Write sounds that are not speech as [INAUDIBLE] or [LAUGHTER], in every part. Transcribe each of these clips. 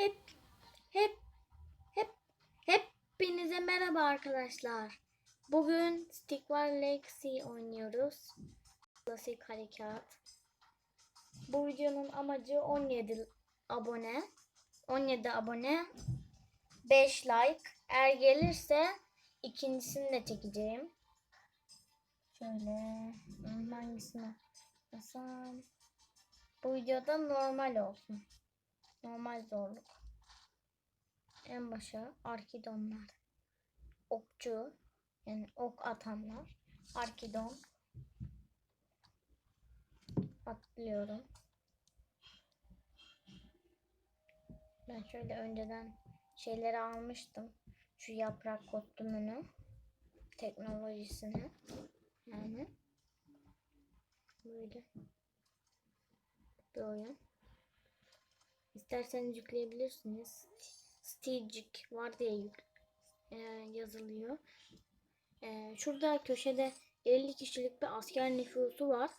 Hep hep hep hepinize merhaba arkadaşlar. Bugün Stick War Legacy oynuyoruz. Klasik harekat. Bu videonun amacı 17 abone. 17 abone. 5 like. Eğer gelirse ikincisini de çekeceğim. Şöyle hangisini yapsam? Bu videoda normal olsun. Normal zorluk. En başa arkidonlar. Okçu. Yani ok atanlar. Arkidon. Atlıyorum. Ben şöyle önceden şeyleri almıştım. Şu yaprak kostümünü. Teknolojisini. Yani. Böyle. Bir oyun. İsterseniz yükleyebilirsiniz. Staging var diye yük, e, yazılıyor. E, şurada köşede 50 kişilik bir asker nüfusu var.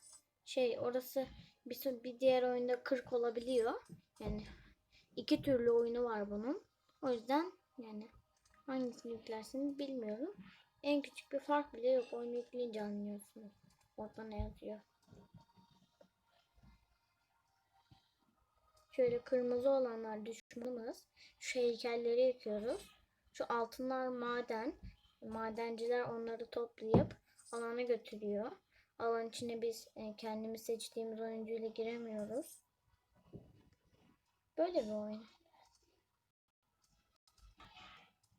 Şey orası bir, bir diğer oyunda 40 olabiliyor. Yani iki türlü oyunu var bunun. O yüzden yani hangisini yüklersiniz bilmiyorum. En küçük bir fark bile yok. Oyunu yükleyince anlıyorsunuz. Orada ne yazıyor. Şöyle kırmızı olanlar düşmanımız. Şu heykelleri yıkıyoruz. Şu altınlar maden. Madenciler onları toplayıp alana götürüyor. Alan içine biz e, kendimiz seçtiğimiz oyuncuyla giremiyoruz. Böyle bir oyun.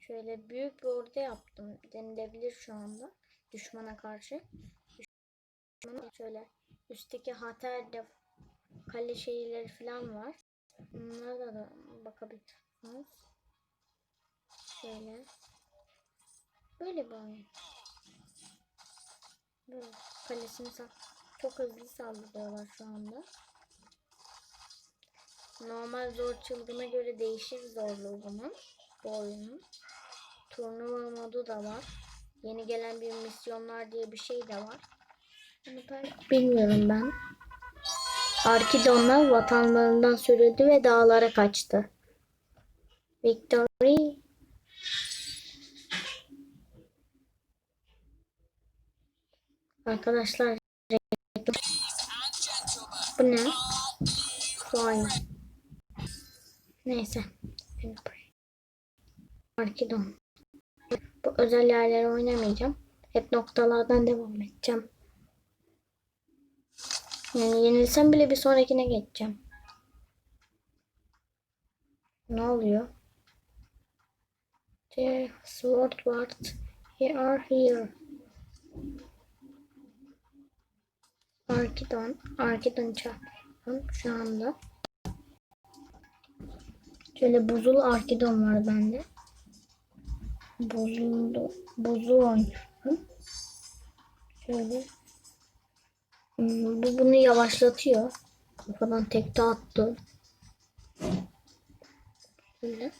Şöyle büyük bir ordu yaptım denilebilir şu anda. Düşmana karşı. Düşmana şöyle üstteki Hatay'da kale şeyleri falan var. Bunlara da bakabilirsiniz. Şöyle. Böyle bir oyun. Böyle kalesini sa- çok hızlı saldırıyorlar şu anda. Normal zor çılgına göre değişir zorluğu bunun. Bu oyunun. Turnuva modu da var. Yeni gelen bir misyonlar diye bir şey de var. Bunu pek bilmiyorum ben. Arkidonlar vatanlarından sürüldü ve dağlara kaçtı. Victory Arkadaşlar bu ne? Vay. Neyse. Arkidon. Bu özel yerleri oynamayacağım. Hep noktalardan devam edeceğim. Yani yenilsem bile bir sonrakine geçeceğim. Ne oluyor? The sword wards here are here. Arkidon, Arkidon çağırıyorum şu anda. Şöyle buzul Arkidon var bende. Buzul, buzul oynuyorum. Şöyle Bu bunu yavaşlatıyor. Kafadan tekte attı. Böyle.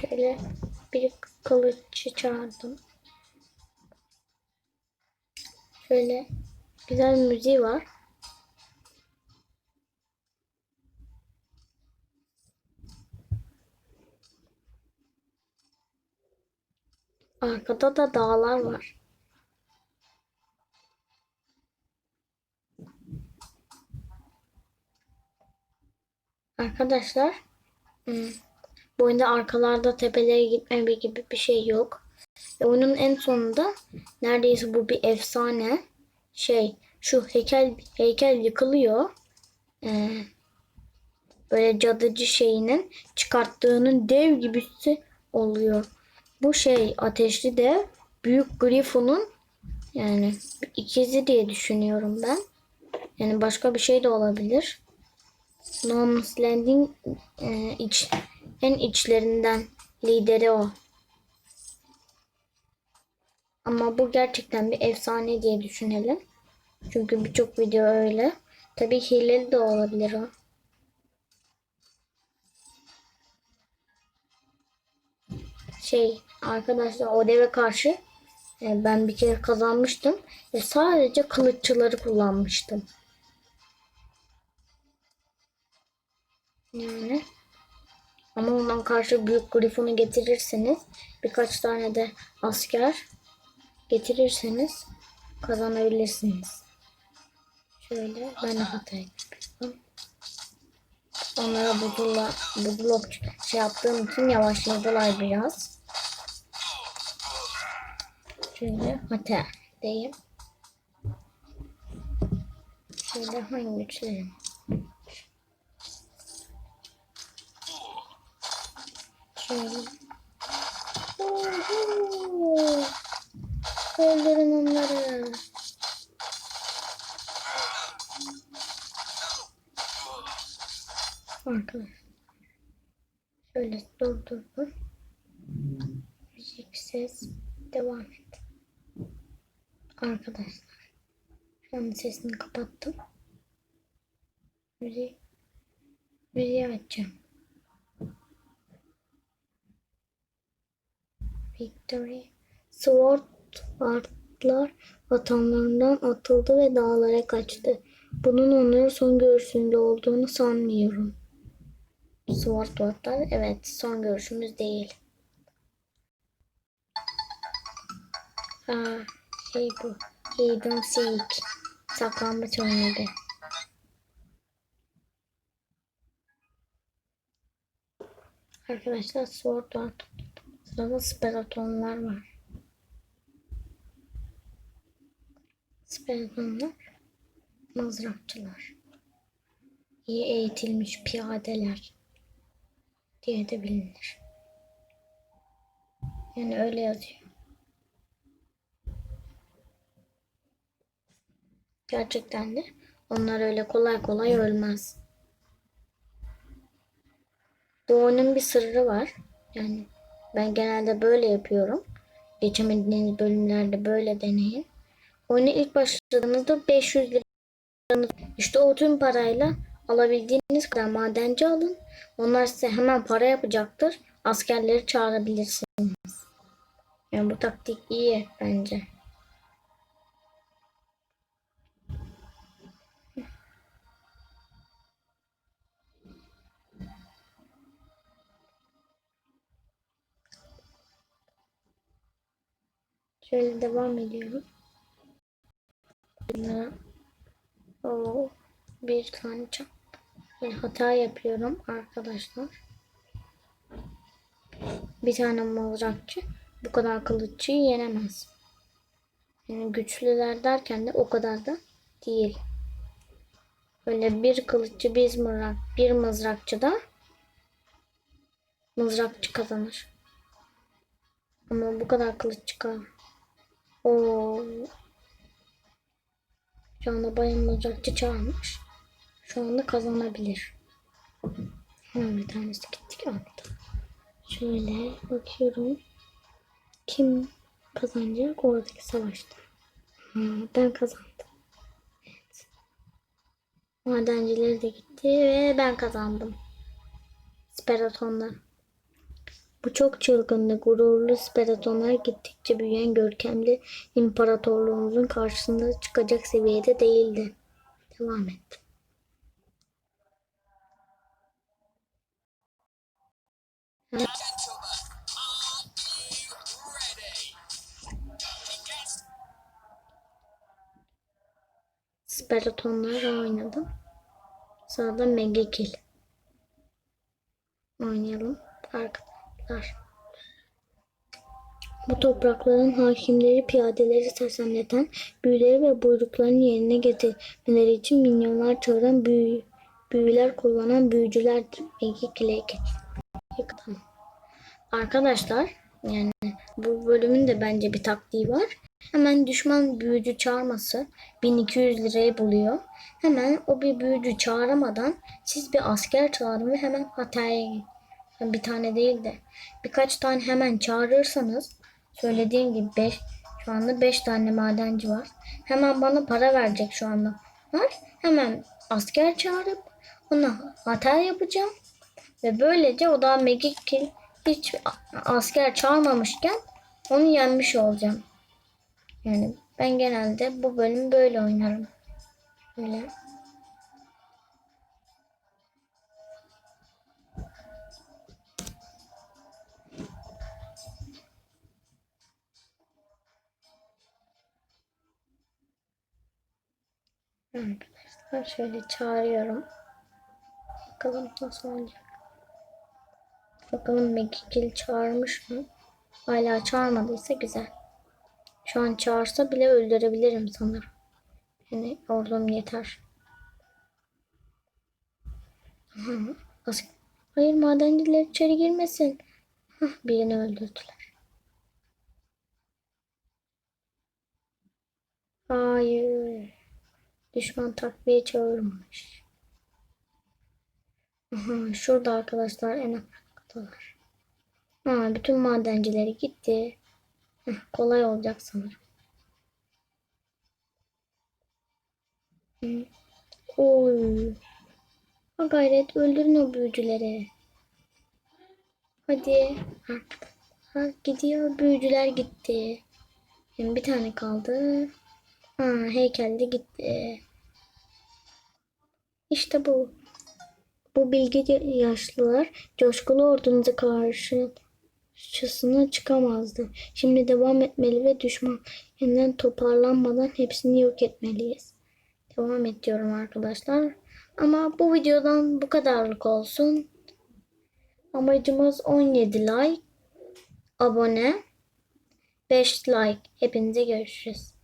Şöyle bir kılıççı çağırdım. Şöyle güzel müziği var. Arkada da dağlar var. Arkadaşlar hmm, bu oyunda arkalarda tepelere gitme gibi bir şey yok. Ve oyunun en sonunda neredeyse bu bir efsane şey şu heykel heykel yıkılıyor. Ee, böyle cadıcı şeyinin çıkarttığının dev gibisi oluyor. Bu şey ateşli de büyük Griffon'un yani ikizi diye düşünüyorum ben. Yani başka bir şey de olabilir. No Man's Land'in e, iç, en içlerinden lideri o. Ama bu gerçekten bir efsane diye düşünelim. Çünkü birçok video öyle. Tabii hileli de olabilir o. Şey arkadaşlar o deve karşı e, ben bir kere kazanmıştım ve sadece kılıççıları kullanmıştım. Yani ama ondan karşı büyük grifonu getirirseniz birkaç tane de asker getirirseniz kazanabilirsiniz. Şöyle ben de hata yapıyorum. Onlara buzula, buzulok şey yaptığım için yavaşladılar biraz. Şöyle hata diyeyim. Şöyle hangi güçlerim? Şöyle. Öldürün onları. Arkadaşlar. Şöyle dur dur dur. Müzik ses devam et. Arkadaşlar. Şu an sesini kapattım. Müzik. Müziği açacağım. Victory. Sword Artlar vatanlarından atıldı ve dağlara kaçtı. Bunun onların son görüşünde olduğunu sanmıyorum. Sword Artlar evet son görüşümüz değil. Aa, şey bu. Hidden Seek. Saklanmaç oynadı. Arkadaşlar Sword Art. Sırada Speratonlar var. Speratonlar mızrakçılar. İyi eğitilmiş piyadeler diye de bilinir. Yani öyle yazıyor. Gerçekten de onlar öyle kolay kolay ölmez. Bu oyunun bir sırrı var. Yani ben genelde böyle yapıyorum. Geçemediğiniz bölümlerde böyle deneyin. Oyuna ilk başladığınızda 500 lira işte o tüm parayla alabildiğiniz kadar madenci alın. Onlar size hemen para yapacaktır. Askerleri çağırabilirsiniz. Yani bu taktik iyi bence. Şöyle devam ediyorum. Oo, bir tane çap. Bir hata yapıyorum arkadaşlar. Bir tane mızrakçı bu kadar kılıççıyı yenemez. Yani güçlüler derken de o kadar da değil. Böyle bir kılıççı bir mızrak bir mızrakçı da mızrakçı kazanır. Ama bu kadar kılıççı kazanır. Oo, şu anda bayan mızrakçı çağırmış. Şu anda kazanabilir. Ha, bir tanesi gittik aldı. Şöyle bakıyorum. Kim kazanacak oradaki savaşta? Ha, ben kazandım. Evet. Madencileri de gitti ve ben kazandım. Speratonlar. Bu çok çılgındı. Gururlu speratonlar gittikçe büyüyen görkemli imparatorluğumuzun karşısında çıkacak seviyede değildi. Devam et. Speratonlar oynadım. Sırada Mega Kill. Oynayalım arkadaşlar. Bu toprakların hakimleri piyadeleri sersemleten büyüleri ve buyruklarını yerine getirmeleri için milyonlar çağıran büyü, büyüler kullanan büyücülerdir. Geç. Tamam. Arkadaşlar yani bu bölümün de bence bir taktiği var. Hemen düşman büyücü çağırması 1200 lirayı buluyor. Hemen o bir büyücü çağıramadan siz bir asker çağırın ve hemen hataya gidin. Bir tane değil de birkaç tane hemen çağırırsanız söylediğim gibi 5 şu anda 5 tane madenci var. Hemen bana para verecek şu anda. Var. Hemen asker çağırıp ona hata yapacağım. Ve böylece o da Magic hiç asker çağırmamışken onu yenmiş olacağım. Yani ben genelde bu bölüm böyle oynarım. Böyle. Arkadaşlar şöyle çağırıyorum. Bakalım nasıl olacak. Bakalım Megikil çağırmış mı? Hala çağırmadıysa güzel. Şu an çağırsa bile öldürebilirim sanırım. Yani ordum yeter. [LAUGHS] Hayır madenciler içeri girmesin. [LAUGHS] Birini öldürdüler. Hayır. Düşman takviye çağırmış. Aha, şurada arkadaşlar en arkadalar. Ha, bütün madencileri gitti. Heh, kolay olacak sanırım. Hı. Oy. Ha gayret öldürün o büyücüleri. Hadi. Ha, ha, gidiyor büyücüler gitti. Şimdi bir tane kaldı. Ha, heykel de gitti. İşte bu. Bu bilgi yaşlılar coşkulu ordunuza karşı karşısına çıkamazdı. Şimdi devam etmeli ve düşman yeniden toparlanmadan hepsini yok etmeliyiz. Devam ediyorum arkadaşlar. Ama bu videodan bu kadarlık olsun. Amacımız 17 like, abone, 5 like. Hepinize görüşürüz.